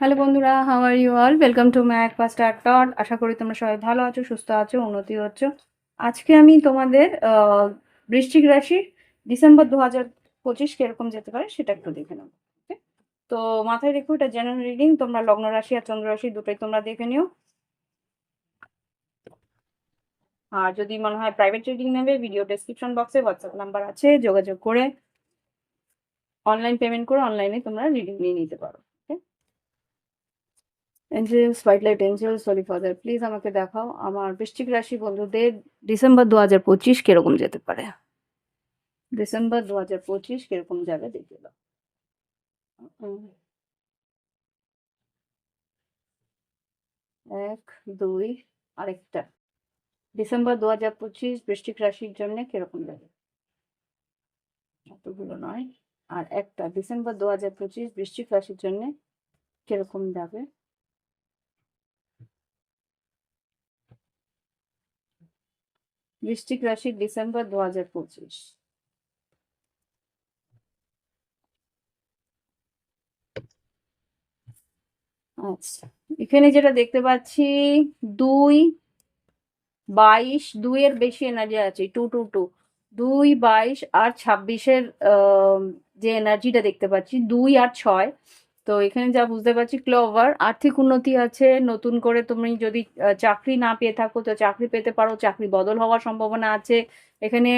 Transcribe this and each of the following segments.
Hello বন্ধুরা how are you all welcome to Mac পাস্টার টট আশা করি তোমরা সবাই ভালো আছো সুস্থ আছো উন্নতি হচ্ছ। আজকে আমি তোমাদের আহ, বৃশ্চিক রাশি ডিসেম্বর দু হাজার পঁচিশ কীরকম যেতে পারে সেটা একটু দেখে নেব তো মাথায় রেখো এটা জেনারেল রিডিং তোমরা লগ্ন রাশি আর চন্দ্র রাশি দুটোই তোমরা দেখে নিও। আর যদি মনে হয় প্রাইভেট রিডিং নেবে ভিডিও ডেসক্রিপশন বক্সে হোয়াটসঅ্যাপ নাম্বার আছে যোগাযোগ করে অনলাইন পেমেন্ট করে অনলাইনে তোমরা রিডিং নিয়ে নিতে পারো। Angels white light angels sorry father please আমাকে দেখাও, আমার বৃষ্টিক রাশি বন্ধুদের ডিসেম্বর দু হাজার পঁচিশ কীরকম যেতে পারে? ডিসেম্বর দু হাজার পঁচিশ কীরকম যাবে দেখে দাও এক, দুই, আরেকটা। ডিসেম্বর দু হাজার পঁচিশ বৃষ্টিক রাশির জন্য কীরকম যাবে? এতগুলো নয়। আর একটা ডিসেম্বর দু হাজার পঁচিশ বৃষ্টিক রাশির জন্য কীরকম যাবে? বৃশ্চিক রাশি ডিসেম্বর দু হাজার পঁচিশ। আচ্ছা এখানে যেটা দেখতে পাচ্ছি, দুই বাইশ, দুইয়ের বেশি এনার্জি আছে টু টু টু দুই বাইশ আর ছাব্বিশের যে এনার্জিটা দেখতে পাচ্ছি, দুই আর ছয়। তো এখানে যা বুঝতে পারছি, ক্লোভার আর্থিক উন্নতি আছে। নতুন করে তুমি যদি চাকরি না পেয়ে থাকো, তো চাকরি পেতে পারো। চাকরি বদল হওয়ার সম্ভাবনা আছে। এখানে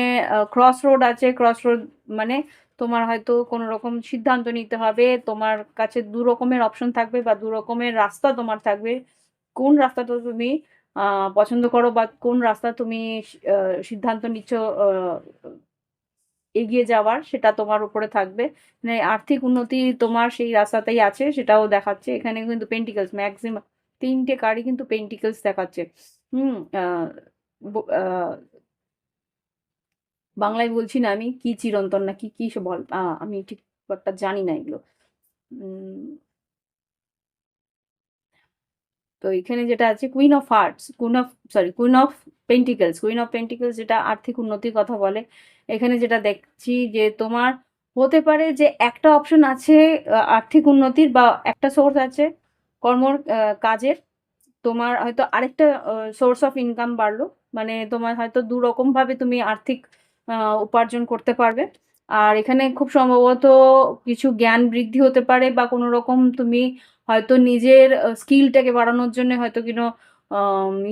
ক্রস রোড আছে। ক্রস রোড মানে তোমার হয়তো কোনো রকম সিদ্ধান্ত নিতে হবে। তোমার কাছে দু রকমের অপশন থাকবে বা দু রকমের রাস্তা তোমার থাকবে। কোন রাস্তাটা তুমি পছন্দ করো বা কোন রাস্তা তুমি সিদ্ধান্ত নিচ্ছ এগিয়ে যাওয়ার সেটা তোমার উপরে থাকবে। মানে আর্থিক উন্নতি তোমার সেই রাস্তাতেই আছে, সেটাও দেখাচ্ছে। এখানে কিন্তু পেন্টিকলস ম্যাক্সিমাম তিনটে কার্ডই কিন্তু পেন্টিকলস দেখাচ্ছে। হুম বাংলায় বলছি না আমি, কি চিরন্তন না কি কি বল আমি ঠিক একটা জানি না এগুলো। তো এখানে যেটা আছে queen of hearts queen of sorry queen of pentacles queen of pentacles যেটা আর্থিক উন্নতির কথা বলে এখানে যেটা দেখছি যে তোমার হতে পারে যে একটা অপশন আছে আর্থিক উন্নতির বা একটা সোর্স আছে কর্মর কাজের। তোমার হয়তো আরেকটা সোর্স অফ ইনকাম বাড়লো। মানে তোমার হয়তো দু ভাবে তুমি আর্থিক উপার্জন করতে পারবে। আর এখানে খুব সম্ভবত কিছু জ্ঞান বৃদ্ধি হতে পারে বা কোনো রকম তুমি হয়তো নিজের স্কিলটাকে বাড়ানোর জন্য হয়তো কোনো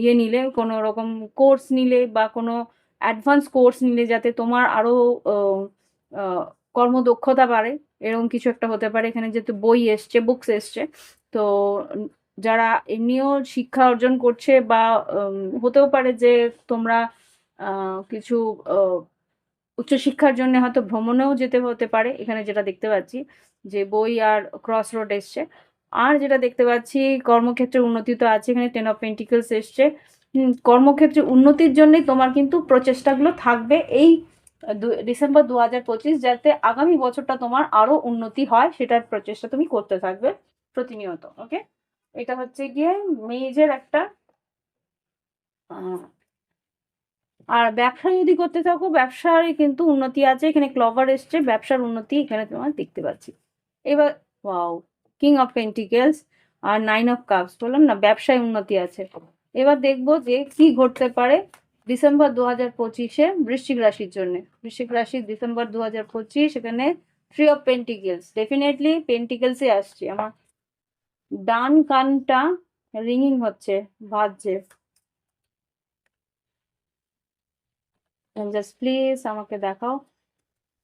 ইয়ে নিলে, কোনো রকম কোর্স নিলে বা কোনো অ্যাডভান্স কোর্স নিলে যাতে তোমার আরও আহ, আহ, কর্মদক্ষতা বাড়ে এরকম কিছু একটা হতে পারে। এখানে যেহেতু বই এসছে বুকস এসছে তো যারা এমনিও শিক্ষা অর্জন করছে বা হতেও পারে যে তোমরা কিছু উচ্চশিক্ষার জন্য হয়তো ভ্রমণেও যেতে হতে পারে। এখানে যেটা দেখতে পাচ্ছি যে বই আর ক্রস রোড এসছে। আর যেটা দেখতে পাচ্ছি কর্মক্ষেত্রে উন্নতি তো আছে। এখানে টেন অফ পেন্টিকলস এসছে। কর্মক্ষেত্রে উন্নতির জন্যই তোমার কিন্তু প্রচেষ্টাগুলো থাকবে এই ডিসেম্বর দু হাজার পঁচিশ যাতে আগামী বছরটা তোমার আরও উন্নতি হয়, সেটার প্রচেষ্টা তুমি করতে থাকবে প্রতিনিয়ত ওকে এটা হচ্ছে গিয়ে মেজের একটা আর ব্যবসা যদি করতে থাকো ব্যবসার কিন্তু উন্নতি আছে, এখানে ক্লভার এসছে, ব্যবসার উন্নতি এখানে তোমার দেখতে পাচ্ছি। এবার ওয়াও কিং অফ পেন্টিকেলস আর নাইন অফ কাপস বললাম না, ব্যবসায় উন্নতি আছে। এবার দেখব যে কি ঘটতে পারে ডিসেম্বর দু হাজার পঁচিশে বৃশ্চিক রাশির জন্য। বৃশ্চিক রাশি ডিসেম্বর দু হাজার পঁচিশ, এখানে থ্রি অফ পেন্টিকেলস ডেফিনেটলি পেন্টিকেলসে আসছে। আমার ডান কানটা রিঙিং হচ্ছে, বাজছে। জাস্ট প্লিজ আমাকে দেখাও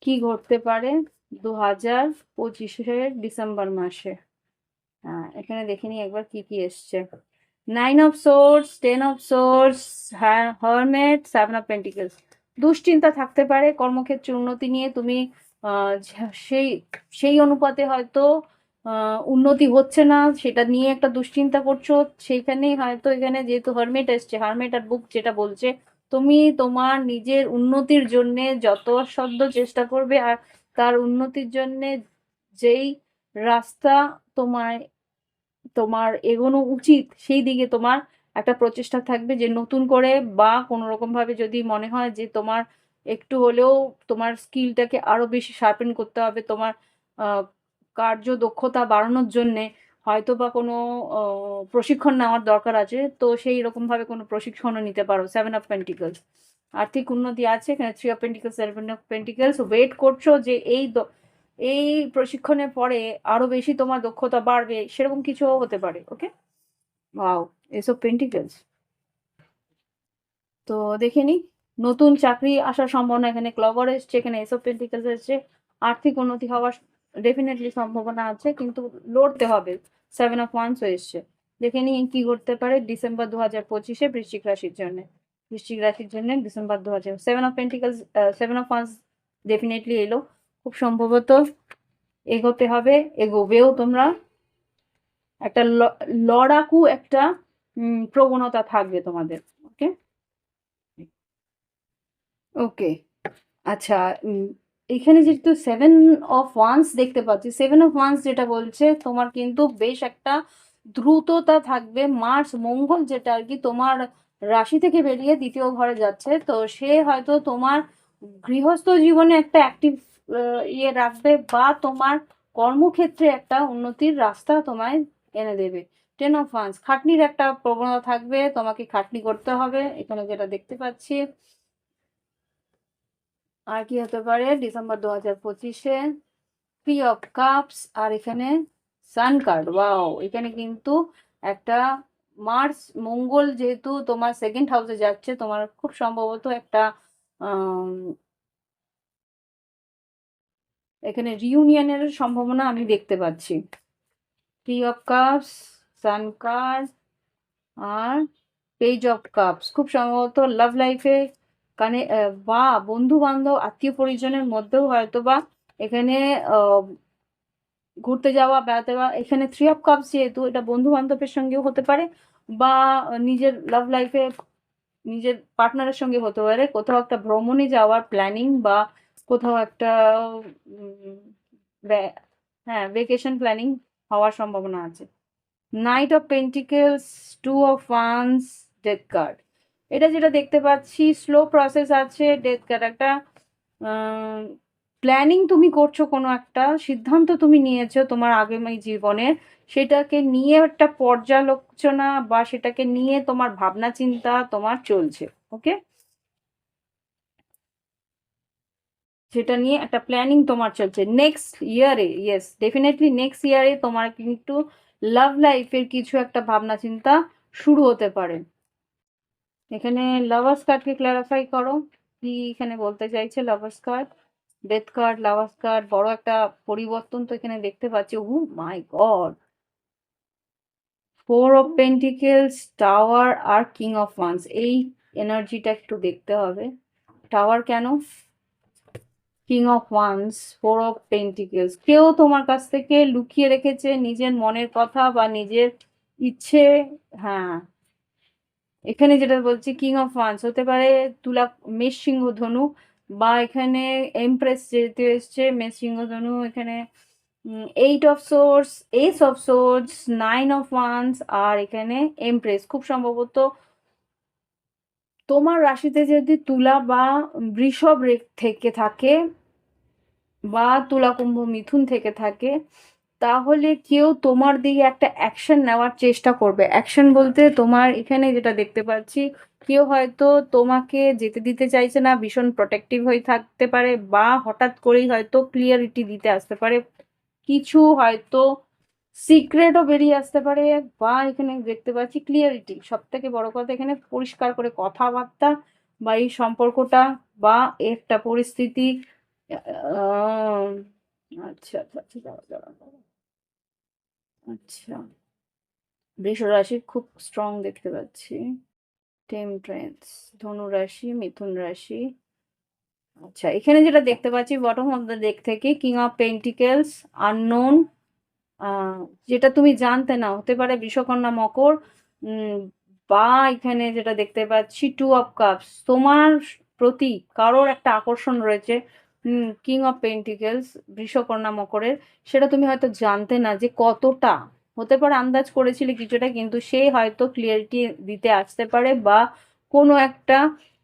কি ঘটতে পারে দু হাজার পঁচিশের ডিসেম্বর মাসে। হ্যাঁ এখানে দেখে নিই একবার কি কি এসছে। Nine of swords, ten of swords hermit, seven of pentacles. দুশ্চিন্তা থাকতে পারে, কর্মক্ষেত্রে উন্নতি নিয়ে তুমি সেই সেই অনুপাতে হয়তো উন্নতি হচ্ছে না, সেটা নিয়ে একটা দুশ্চিন্তা করছ সেইখানেই হয়তো এখানে যেহেতু হারমেট এসছে, হারমেট আর বুক যেটা বলছে, তুমি তোমার নিজের উন্নতির জন্য যত সাধ্য চেষ্টা করবে, আর তার উন্নতির জন্য যেই রাস্তা তোমায় তোমার এগোনো উচিত, সেই দিকে তোমার একটা প্রচেষ্টা থাকবে যে নতুন করে বা কোনো রকম ভাবে যদি মনে হয় যে তোমার একটু হলেও তোমার স্কিলটাকে আরও বেশি শার্পেন করতে হবে, তোমার কার্য দক্ষতা বাড়ানোর জন্যে হয়তো বা কোনো প্রশিক্ষণ নেওয়ার দরকার আছে, তো সেই রকম ভাবে কোনো প্রশিক্ষণও নিতে পারো। সেভেন অফ পেন্টিকলস আর্থিক উন্নতি আছে, এখানে three of pentacles seven of pentacles wait করছ যে এই এই প্রশিক্ষণের পরে আরও বেশি তোমার দক্ষতা বাড়বে, সেরকম কিছুও হতে পারে ওকে ওয়াও এসব পেন্টিকলস তো দেখে নি, নতুন চাকরি আসার সম্ভাবনা এখানে ক্লবার এসছে, এখানে এসব পেন্টিকলস এসছে, আর্থিক উন্নতি হওয়ার ডেফিনেটলি সম্ভাবনা আছে, কিন্তু লড়তে হবে সেভেন অফ ওয়ান্স এসছে। দেখে নি কি করতে পারে ডিসেম্বর দু হাজার পঁচিশে বৃশ্চিক রাশির জন্য। বৃশ্চিক রাশির জন্য ডিসেম্বর দু হাজার seven of pentacles seven of wands definitely এলো। খুব সম্ভবত এগোতে হবে, এগোবেও তোমরা। একটা লড়াকু একটা প্রবণতা থাকবে তোমাদের ওকে ওকে আচ্ছা এখানে যেহেতু সেভেন অফ ওয়ান্স দেখতে পাচ্ছি সেভেন অফ ওয়ান্স যেটা বলছে, তোমার কিন্তু বেশ একটা দ্রুততা থাকবে। মার্স মঙ্গল যেটা আর কি তোমার রাশি থেকে বেরিয়ে দ্বিতীয় ঘরে যাচ্ছে, তো সে হয়তো তোমার গৃহস্থ জীবনে একটা অ্যাক্টিভ ইয়ে রাখবে বা তোমার কর্মক্ষেত্রে একটা উন্নতির রাস্তা তোমায় এনে দেবে। টেন অফ ওয়ান্স খাটনির একটা প্রবণতা থাকবে, তোমাকে খাটনি করতে হবে, এখানে যেটা দেখতে পাচ্ছি। আর কি হতে পারে? ডিসেম্বর দু হাজার পঁচিশে থ্রি অফ কাপস আর এখানে সান কার্ড ওয়াও এখানে কিন্তু একটা মার্স মঙ্গল যেহেতু তোমার সেকেন্ড হাউসে যাচ্ছে, তোমার খুব সম্ভবত একটা এখানে রিউনিয়নের সম্ভাবনা আমি দেখতে পাচ্ছি। Three of cups sun card R page of cups খুব সম্ভবত লাভ লাইফে কানে বা বন্ধু বান্ধব আত্মীয় পরিজনের মধ্যেও হয়তো বা এখানে ঘুরতে যাওয়া, বেড়াতে যাওয়া, এখানে থ্রি অফ কাপস যেহেতু এটা বন্ধু বান্ধবের সঙ্গেও হতে পারে বা নিজের লাভ লাইফে নিজের পার্টনারের সঙ্গে হতে পারে। কোথাও একটা ভ্রমণে যাওয়ার প্ল্যানিং বা কোথাও একটা হ্যাঁ ভেকেশন প্ল্যানিং হওয়ার সম্ভাবনা আছে। Knight of pentacles two of wands death card এটা যেটা দেখতে পাচ্ছি স্লো প্রসেস আছে ডেথ কার্ড একটা প্ল্যানিং তুমি করছ কোনো একটা, সিদ্ধান্ত তুমি নিয়েছো তোমার আগামী জীবনে সেটাকে নিয়ে একটা পর্যালোচনা বা সেটাকে নিয়ে তোমার ভাবনা চিন্তা তোমার চলছে ওকে সেটা নিয়ে একটা প্ল্যানিং তোমার চলছে। নেক্সট ইয়ারে ইয়েস ডেফিনেটলি নেক্সট ইয়ারে তোমার কিন্তু লাভ লাইফের কিছু একটা ভাবনা চিন্তা শুরু হতে পারে। এখানে লাভার্স কার্ডকে ক্লারিফাই করো। কি এখানে বলতে চাইছে lovers card death card lovers card বড় একটা পরিবর্তন তো এখানে দেখতে পাচ্ছি। হু my god four of pentacles tower R king of wands এই এনার্জিটা একটু দেখতে হবে। টাওয়ার কেন? King of wands four of pentacles কেউ তোমার কাছ থেকে লুকিয়ে রেখেছে নিজের মনের কথা বা নিজের ইচ্ছে। হ্যাঁ। এখানে যেটা বলছি কিং অফ ওয়ান্স হতে পারে তুলা মেষ সিংহ ধনু বা এখানে এমপ্রেস যেতে এসছে, মেষ সিংহ ধনু, এখানে eight of swords ace of swords nine of wands আর এখানে এমপ্রেস খুব সম্ভবত তোমার রাশিতে যদি তুলা বা বৃষভ থেকে থাকে বা তুলা কুম্ভ মিথুন থেকে থাকে, তাহলে কেউ তোমার দিকে একটা অ্যাকশন নেওয়ার চেষ্টা করবে। অ্যাকশন বলতে তোমার এখানে যেটা দেখতে পাচ্ছি, কেউ হয়তো তোমাকে যেতে দিতে চাইছে না, ভীষণ প্রোটেক্টিভ হয়ে থাকতে পারে বা হঠাৎ করেই হয়তো ক্লিয়ারিটি দিতে আসতে পারে। কিছু হয়তো সিক্রেটও বেরিয়ে আসতে পারে বা এখানে দেখতে পাচ্ছি ক্লিয়ারিটি সব থেকে বড় কথা এখানে পরিষ্কার করে কথাবার্তা বা এই সম্পর্কটা বা একটা পরিস্থিতি আচ্ছা আচ্ছা আচ্ছা। আচ্ছা। বৃষ রাশি খুব স্ট্রং দেখতে পাচ্ছি। ধনু রাশি মিথুন রাশি। আচ্ছা এখানে যেটা দেখতে পাচ্ছি বটম অফ দ্য ডেক থেকে কিং অফ পেন্টিকেলস আননোন যেটা তুমি জানতে না, হতে পারে বৃষকন্যা মকর বা এখানে যেটা দেখতে পাচ্ছি টু অফ কাপস তোমার প্রতি কারোর একটা আকর্ষণ রয়েছে কিং অফ পেন্টিকেলস বৃষকন্যা মকরের, সেটা তুমি হয়তো জানতে না যে কতটা, হতে পারে আন্দাজ করেছিলে কিছুটা, কিন্তু সে হয়তো ক্লিয়ারিটি দিতে আসতে পারে বা কোনো একটা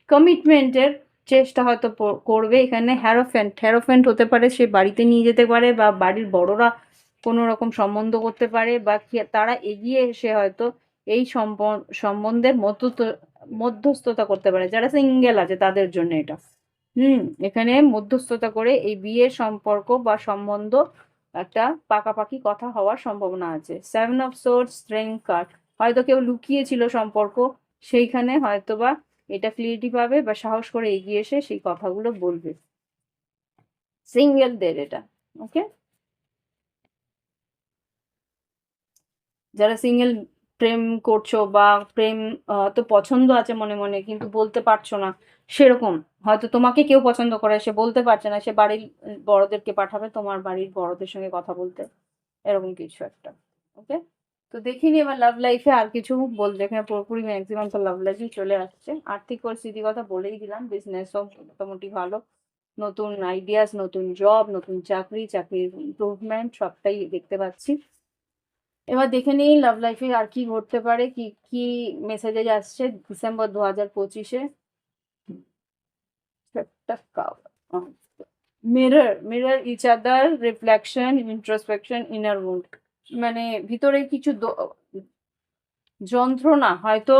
কমিটমেন্টের চেষ্টা হয়তো করবে, এখানে হ্যারোফেন্ট হ্যারোফেন্ট হতে পারে, সে বাড়িতে নিয়ে যেতে পারে বা বাড়ির বড়রা কোনো রকম সম্বন্ধ করতে পারে বা তারা এগিয়ে এসে হয়তো এই সম্বন্ধের মধ্যস্থ মধ্যস্থতা করতে পারে। যারা সিঙ্গেল আছে তাদের জন্য এটা। হুম, এখানে মধ্যস্থতা করে এই বিয়ের সম্পর্ক বা সম্বন্ধ একটা পাকাপাকি কথা হওয়ার সম্ভাবনা আছে। Seven of swords strength card হয়তো কেউ লুকিয়েছিল সম্পর্ক, সেইখানে হয়তো বা এটা ক্লিয়ারিটি পাবে বা সাহস করে এগিয়ে এসে সেই কথাগুলো বলবে। সিঙ্গেলদের এটা ওকে যারা সিঙ্গেল প্রেম করছ বা প্রেম তো পছন্দ আছে মনে মনে, কিন্তু বলতে পারছ না, সেরকম। হয়তো তোমাকে কেউ পছন্দ করে, সে বলতে পারছে না, সে বাড়ির বড়দেরকে পাঠাবে, তোমার বাড়ির বড়দের সঙ্গে কথা বলতে। এরকম কিছু একটা ওকে তো দেখিনি এবার লাভ লাইফে আর কিছু বলতে এখানে পুরোপুরি ম্যাক্সিমাম তো লাভ লাইফই চলে আসছে। আর্থিক পরিস্থিতির কথা বলেই দিলাম বিজনেসও মোটামুটি ভালো। নতুন আইডিয়াস নতুন জব নতুন চাকরি, চাকরির ইমপ্রুভমেন্ট সবটাই দেখতে পাচ্ছি। এবার দেখে নিই লাভ লাইফে আর কি ঘটতে পারে, কি কি মেসেজে আসছে ডিসেম্বর দু হাজার পঁচিশে। Mirror mirror each other reflection introspection inner wound মানে ভিতরে কিছু যন্ত্রণা হয়তো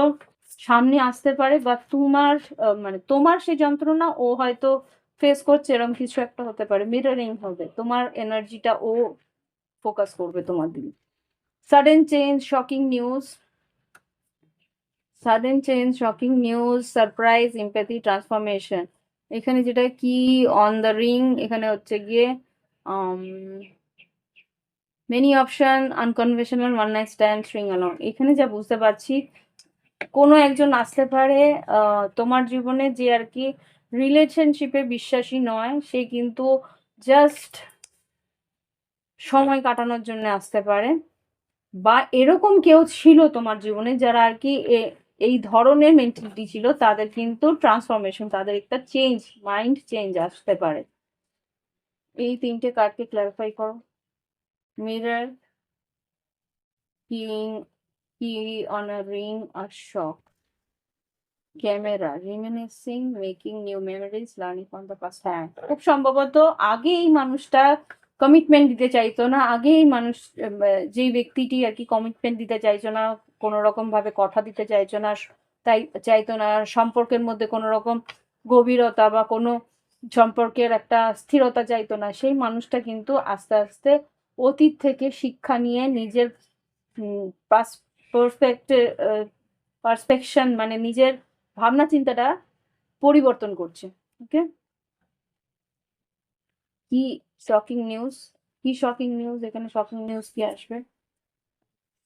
সামনে আসতে পারে বা তোমার মানে তোমার সেই যন্ত্রণা ও হয়তো ফেস করছে, এরকম কিছু একটা হতে পারে। মিররিং হবে। তোমার এনার্জিটা ও ফোকাস করবে তোমার দিকে। Sudden change, shocking news. Sudden change, shocking news, surprise, empathy, transformation. এখানে যেটা কি অন দ্য রিং এখানে হচ্ছে গিয়ে many option unconventional one night stand string along এখানে যা বুঝতে পারছি, কোনো একজন আসতে পারে তোমার জীবনে যে আর কি রিলেশনশিপে বিশ্বাসী নয়, সে কিন্তু জাস্ট সময় কাটানোর জন্য আসতে পারে। বা এরকম কেউ ছিল তোমার জীবনে যারা আর কি এই ধরনের মেন্টালিটি ছিল, তাদের কিন্তু ট্রান্সফরমেশন তাদের একটা চেঞ্জ মাইন্ড চেঞ্জ আসতে পারে। এই তিনটে কার্ডকে ক্লারিফাই করো। মিরার কিং কি on a ring R shock camera reminiscing making new memories learning from the past হ্যাঁ খুব সম্ভবত আগে এই মানুষটা কমিটমেন্ট দিতে চাইতো না। আগেই মানুষ যেই ব্যক্তিটি আর কি কমিটমেন্ট দিতে চাইছো না, কোনো রকম ভাবে কথা দিতে চাইছো না, তাই চাইতো না। সম্পর্কের মধ্যে কোনো রকম গভীরতা বা কোনো সম্পর্কের একটা স্থিরতা চাইতো না। সেই মানুষটা কিন্তু আস্তে আস্তে অতীত থেকে শিক্ষা নিয়ে নিজের পার্সপেকশন মানে নিজের ভাবনা চিন্তাটা পরিবর্তন করছে। ওকে কি শকিং নিউজ কি শকিং নিউজ এখানে শকিং নিউজ কি আসবে?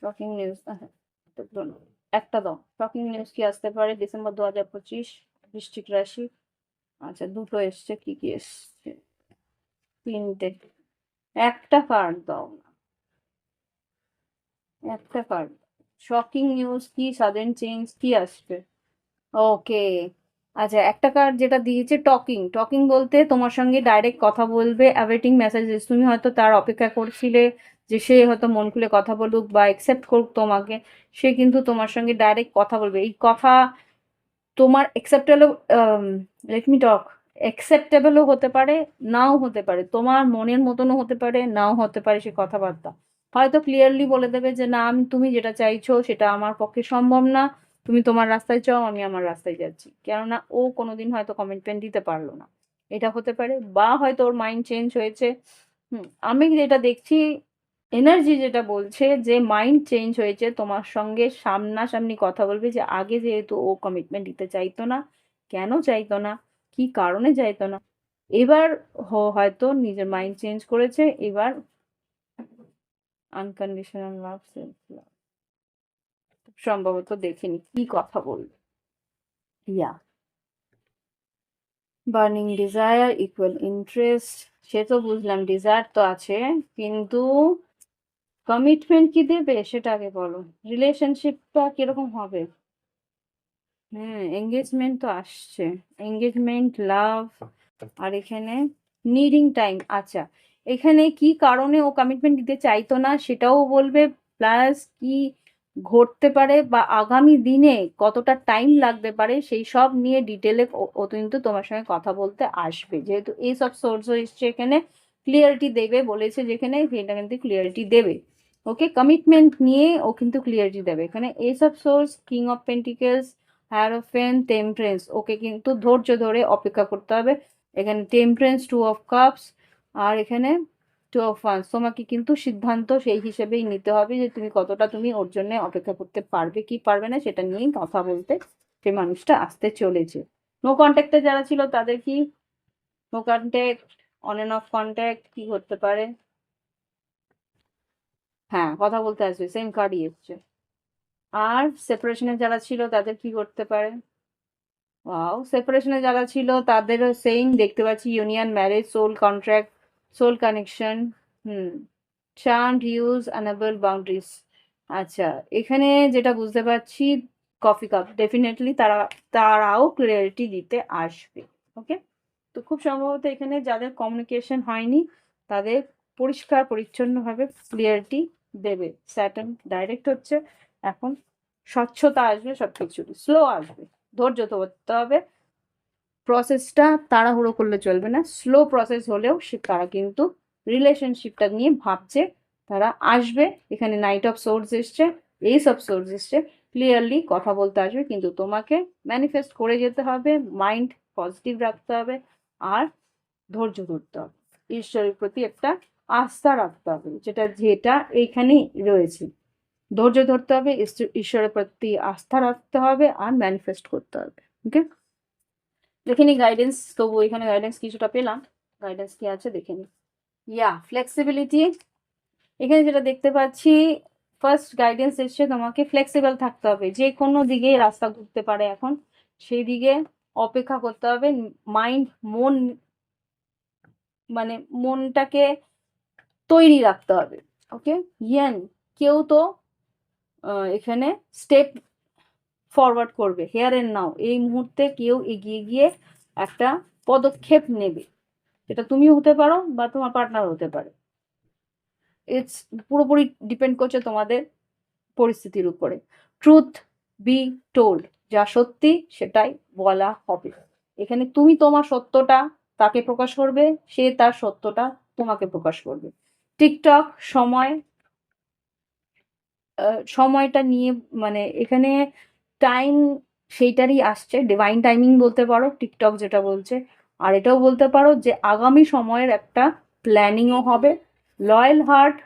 শকিং নিউজ একটা দাও। শকিং নিউজ কি আসতে পারে? ডিসেম্বর দু হাজার পঁচিশ, বৃশ্চিক রাশি। আচ্ছা দুটো এসছে, কি কি এসছে? তিনটে। একটা কার্ড দাও না। একটা কার্ড শকিং নিউজ কি? সাডেন চেঞ্জ কি আসবে? ওকে আচ্ছা একটা কার্ড যেটা দিয়েছে টকিং টকিং বলতে তোমার সঙ্গে ডাইরেক্ট কথা বলবে অ্যাওয়েটিং মেসেজেস তুমি হয়তো তার অপেক্ষা করছিলে যে সে হয়তো মন খুলে কথা বলুক বা অ্যাকসেপ্ট করুক তোমাকে, সে কিন্তু তোমার সঙ্গে ডাইরেক্ট কথা বলবে। এই কথা তোমার অ্যাকসেপ্টেবল লেট মি টক অ্যাকসেপ্টেবলও হতে পারে, নাও হতে পারে, তোমার মনের মতনও হতে পারে, নাও হতে পারে সে কথাবার্তা। হয়তো ক্লিয়ারলি বলে দেবে যে না, আমি, তুমি যেটা চাইছো সেটা আমার পক্ষে সম্ভব না তুমি তোমার রাস্তায় চাও আমি আমার রাস্তায় যাচ্ছি। কেননা ও কোনোদিন হয়তো কমিটমেন্ট দিতে পারল না। এটা হতে পারে বা হয়তো ওর মাইন্ড চেঞ্জ হয়েছে। আমি যেটা দেখছি এনার্জি যেটা বলছে যে মাইন্ড চেঞ্জ হয়েছে, তোমার সঙ্গে সামনাসামনি কথা বলবে যে আগে যেহেতু ও কমিটমেন্ট দিতে চাইতো না, কেন চাইতো না, কি কারণে চাইতো না? এবার হয়তো নিজের মাইন্ড চেঞ্জ করেছে, এবার আনকন্ডিশনাল লাভ সেলফ লাভ সম্ভবত দেখিনি কি কথা বলবে? Yeah. Burning desire equal interest সে তো বুঝলাম ডিজায়ার তো আছে, কিন্তু কমিটমেন্ট কি দেবে সেটা আগে বলো? রিলেশনশিপটা কীরকম হবে? হ্যাঁ এঙ্গেজমেন্ট তো আসছে। এঙ্গেজমেন্ট লাভ আর এখানে নিডিং টাইম আচ্ছা। এখানে কি কারণে ও কমিটমেন্ট দিতে চাইতো না সেটাও বলবে প্লাস কি ঘটতে পারে বা আগামী দিনে কতটা টাইম লাগতে পারে সেই সব নিয়ে ডিটেলে ও কিন্তু তোমার সঙ্গে কথা বলতে আসবে। যেহেতু এই সব সোর্সও এসছে এখানে ক্লিয়ারিটি দেবে বলেছে যেখানে সেটা কিন্তু ক্লিয়ারিটি দেবে। ওকে কমিটমেন্ট নিয়ে ও কিন্তু ক্লিয়ারিটি দেবে। এখানে এইসব swords king of pentacles hierophant temperance okay কিন্তু ধৈর্য ধরে অপেক্ষা করতে হবে। এখানে টেম্পারেন্স টু অফ কাপস আর এখানে টু অফ তোমাকে কিন্তু সিদ্ধান্ত সেই হিসেবেই নিতে হবে যে তুমি কতটা তুমি ওর জন্য অপেক্ষা করতে পারবে, কি পারবে না, সেটা নিয়েই কথা বলতে সেই মানুষটা আসতে চলেছে। নো কন্ট্যাক্টে যারা ছিল তাদের কি? No contact on end of contact কি করতে পারে? হ্যাঁ কথা বলতে আসবে সেম কার্ডই এসছে। আর সেপারেশনে যারা ছিল তাদের কি করতে পারে? ওয়াও সেপারেশনে যারা ছিল তাদেরও সেম দেখতে পাচ্ছি union marriage soul contract soul connection hmm chant use enable boundaries আচ্ছা এখানে যেটা বুঝতে পারছি কফি কাপ ডেফিনেটলি তারা, তারাও ক্লিয়ারিটি দিতে আসবে ওকে তো খুব সম্ভবত এখানে যাদের কমিউনিকেশন হয়নি, তাদের পরিষ্কার, পরিচ্ছন্নভাবে ক্লিয়ারিটি দেবে। স্যাটার্ন ডাইরেক্ট হচ্ছে, এখন স্বচ্ছতা আসবে সব কিছু স্লো আসবে, ধৈর্য ধরতে হবে। প্রসেসটা তাড়াহুড়ো করলে চলবে না। স্লো প্রসেস হলেও সে তারা কিন্তু রিলেশনশিপটা নিয়ে ভাবছে, তারা আসবে। এখানে নাইট অফ সোর্স এসছে এই সব সোর্স এসছে। ক্লিয়ারলি কথা বলতে আসবে, কিন্তু তোমাকে ম্যানিফেস্ট করে যেতে হবে মাইন্ড পজিটিভ রাখতে হবে, আর ধৈর্য ধরতে হবে। ঈশ্বরের প্রতি একটা আস্থা রাখতে হবে, যেটা যেটা এইখানেই রয়েছে। ধৈর্য ধরতে হবে ঈশ্বরের প্রতি আস্থা রাখতে হবে, আর ম্যানিফেস্ট করতে হবে ওকে দেখে নি গাইডেন্স তবু এখানে গাইডেন্স কিছুটা পেলাম। গাইডেন্স কি আছে দেখে নি। ইয়া ফ্লেক্সিবিলিটি এখানে যেটা দেখতে পাচ্ছি ফার্স্ট গাইডেন্স এসছে তোমাকে ফ্লেক্সিবল থাকতে হবে। যে কোনো দিকে রাস্তা ঘুরতে পারে এখন, সেই দিকে অপেক্ষা করতে হবে। মাইন্ড মন মানে মনটাকে তৈরি রাখতে হবে। ওকে ইয়ান কেউ তো এখানে স্টেপ ফরওয়ার্ড করবে। হেয়ার এন্ড নাও এই মুহূর্তে কেউ এগিয়ে গিয়ে একটা পদক্ষেপ নেবে। সেটা তুমিও হতে পারো বা তোমার পার্টনার হতে পারে। ইটস পুরোপুরি ডিপেন্ড করছে তোমাদের পরিস্থিতির উপরে। ট্রুথ বি টোল্ড যা সত্যি সেটাই বলা হবে। এখানে তুমি তোমার সত্যটা তাকে প্রকাশ করবে, সে তার সত্যটা তোমাকে প্রকাশ করবে। টিকটক সময় সময়টা নিয়ে মানে এখানে টাইম সেইটারই আসছে। ডিভাইন টাইমিং বলতে পারো টিকটক যেটা বলছে। আর এটাও বলতে পারো যে আগামী সময়ের একটা প্ল্যানিংও হবে। Loyal heart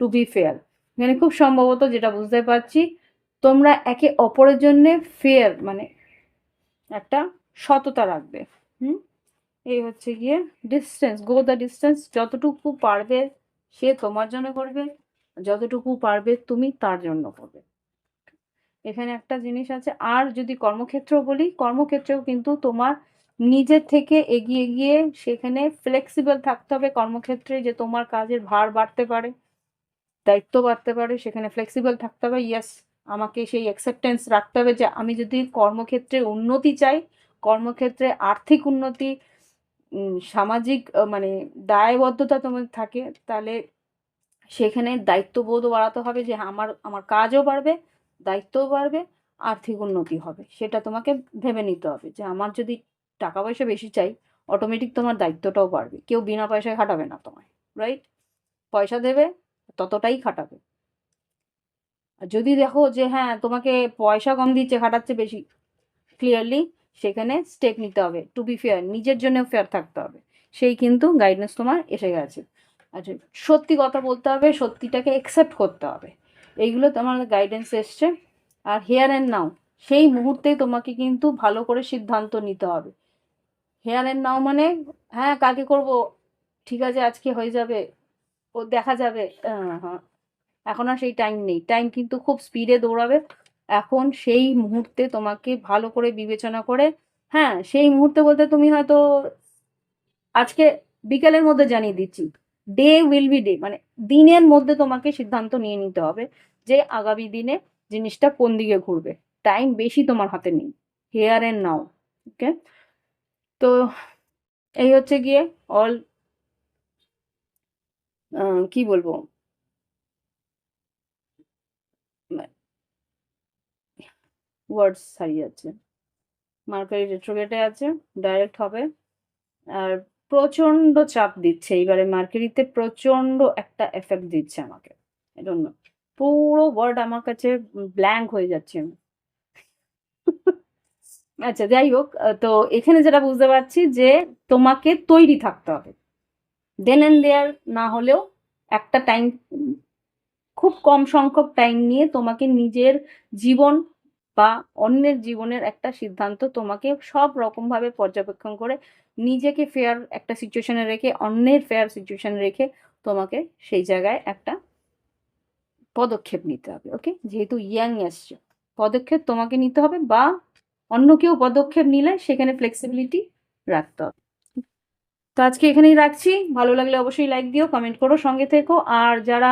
to be fair মানে খুব সম্ভবত যেটা বুঝতে পারছি, তোমরা একে অপরের জন্যে ফেয়ার মানে একটা সততা রাখবে। হুম? এই হচ্ছে গিয়ে ডিস্টেন্স গো দ্য ডিস্টেন্স যতটুকু পারবে সে তোমার জন্য করবে, যতটুকু পারবে তুমি তার জন্য করবে। এখানে একটা জিনিস আছে আর যদি কর্মক্ষেত্র বলি কর্মক্ষেত্রেও কিন্তু তোমার নিজের থেকে এগিয়ে গিয়ে সেখানে ফ্লেক্সিবল থাকতে হবে কর্মক্ষেত্রে যে তোমার কাজের ভার বাড়তে পারে দায়িত্ব বাড়তে পারে সেখানে ফ্লেক্সিবল থাকতে হবে। ইয়াস আমাকে সেই অ্যাকসেপ্টেন্স রাখতে হবে যে আমি যদি কর্মক্ষেত্রে উন্নতি চাই কর্মক্ষেত্রে আর্থিক উন্নতি সামাজিক মানে দায়বদ্ধতা তোমার থাকে তাহলে সেখানে দায়িত্ববোধও বাড়াতে হবে যে হ্যাঁ, আমার আমার কাজও বাড়বে দায়িত্বও বাড়বে, আর্থিক উন্নতি হবে। সেটা তোমাকে ভেবে নিতে হবে যে আমার যদি টাকা পয়সা বেশি চাই অটোমেটিক তোমার দায়িত্বটাও বাড়বে। কেউ বিনা পয়সায় খাটাবে না তোমায় রাইট পয়সা দেবে, ততটাই খাটাবে। আর যদি দেখো যে হ্যাঁ তোমাকে পয়সা কম দিচ্ছে, খাটাচ্ছে বেশি ক্লিয়ারলি সেখানে স্টেপ নিতে হবে। টু বি ফেয়ার নিজের জন্য ফেয়ার থাকতে হবে। সেই কিন্তু গাইডেন্স তোমার এসে গেছে। আচ্ছা সত্যি কথা বলতে হবে, সত্যিটাকে অ্যাকসেপ্ট করতে হবে। এইগুলো তোমার গাইডেন্স এসছে। আর হেয়ার অ্যান্ড নাও সেই মুহূর্তেই তোমাকে কিন্তু ভালো করে সিদ্ধান্ত নিতে হবে। হেয়ার অ্যান্ড নাও মানে হ্যাঁ কাকে করব? ঠিক আছে, আজকে হয়ে যাবে, ও দেখা যাবে। হ্যাঁ এখন আর সেই টাইম নেই। টাইম কিন্তু খুব স্পিডে দৌড়াবে। এখন সেই মুহূর্তে তোমাকে ভালো করে বিবেচনা করে হ্যাঁ সেই মুহূর্তে বলতে তুমি হয়তো আজকে বিকেলের মধ্যে জানিয়ে দিচ্ছি। ডে উইল বি ডে মানে দিনের মধ্যে তোমাকে সিদ্ধান্ত নিয়ে নিতে হবে। যে আগামী দিনে জিনিসটা কোন দিকে ঘুরবে? টাইম বেশি তোমার হাতে নেই। হেয়ার অ্যান্ড নাও ওকে তো এই হচ্ছে গিয়ে অল কি বলব? ওয়ার্ডস হারিয়ে যাচ্ছে। মার্কারি রেট্রোগেটে আছে ডাইরেক্ট হবে। আর প্রচণ্ড চাপ দিচ্ছে। এইবারে মার্কেরিতে প্রচণ্ড একটা এফেক্ট দিচ্ছে আমাকে। জন্য পুরো ওয়ার্ড আমার কাছে ব্ল্যাঙ্ক হয়ে যাচ্ছে। আচ্ছা যাই হোক তো এখানে যেটা বুঝতে পারছি যে তোমাকে তৈরি থাকতে হবে। দেন অ্যান্ড দেয়ার না হলেও একটা টাইম খুব কম সংখ্যক টাইম নিয়ে তোমাকে নিজের জীবন বা অন্যের জীবনের একটা সিদ্ধান্ত তোমাকে সব রকমভাবে পর্যবেক্ষণ করে নিজেকে ফেয়ার একটা সিচুয়েশনে রেখে, অন্যের ফেয়ার সিচুয়েশনে রেখে তোমাকে সেই জায়গায় একটা পদক্ষেপ নিতে হবে ওকে যেহেতু ইয়াং এসছো পদক্ষেপ তোমাকে নিতে হবে বা অন্য কেউ পদক্ষেপ নিলে সেখানে ফ্লেক্সিবিলিটি রাখতে হবে। তো আজকে এখানেই রাখছি, ভালো লাগলে অবশ্যই লাইক দিও কমেন্ট করো, সঙ্গে থেকো, আর যারা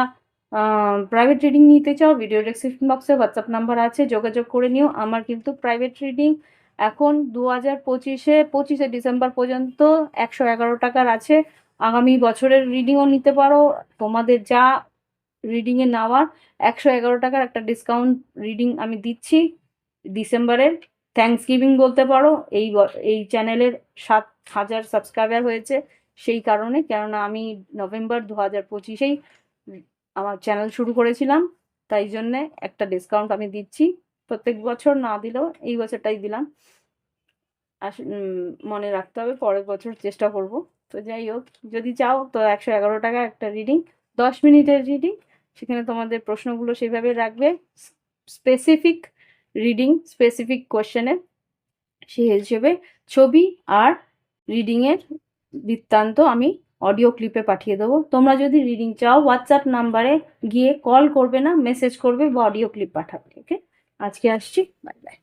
প্রাইভেট রিডিং নিতে চাও ভিডিও ডেসক্রিপশন বক্সে হোয়াটসঅ্যাপ নাম্বার আছে, যোগাযোগ করে নিও। আমার কিন্তু প্রাইভেট রিডিং এখন দু হাজার পঁচিশে পঁচিশে ডিসেম্বর পর্যন্ত একশো এগারো টাকার আছে। আগামী বছরের রিডিংও নিতে পারো। তোমাদের যা রিডিংয়ে নেওয়ার। একশো এগারো টাকার একটা ডিসকাউন্ট রিডিং আমি দিচ্ছি ডিসেম্বরের থ্যাঙ্কস গিভিং বলতে পারো, এই এই চ্যানেলের সাত হাজার সাবস্ক্রাইবার হয়েছে সেই কারণে। কেননা আমি নভেম্বর দু হাজার পঁচিশেই আমার চ্যানেল শুরু করেছিলাম, তাই জন্যে একটা ডিসকাউন্ট আমি দিচ্ছি। প্রত্যেক বছর না দিলেও এই বছরটাই দিলাম। আস মনে রাখতে হবে, পরের বছর চেষ্টা করব। তো যাই হোক, যদি চাও তো একশো এগারো টাকা একটা রিডিং দশ মিনিটের রিডিং সেখানে তোমাদের প্রশ্নগুলো সেভাবে রাখবে। স্পেসিফিক রিডিং স্পেসিফিক কোশ্চেনের সেই হিসেবে ছবি আর রিডিংয়ের বৃত্তান্ত আমি অডিও ক্লিপে পাঠিয়ে দেবো। তোমরা যদি রিডিং চাও হোয়াটসঅ্যাপ নাম্বারে গিয়ে কল করবে না মেসেজ করবে বা অডিও ক্লিপ পাঠাবে ওকে আজকে আসছি বাই বাই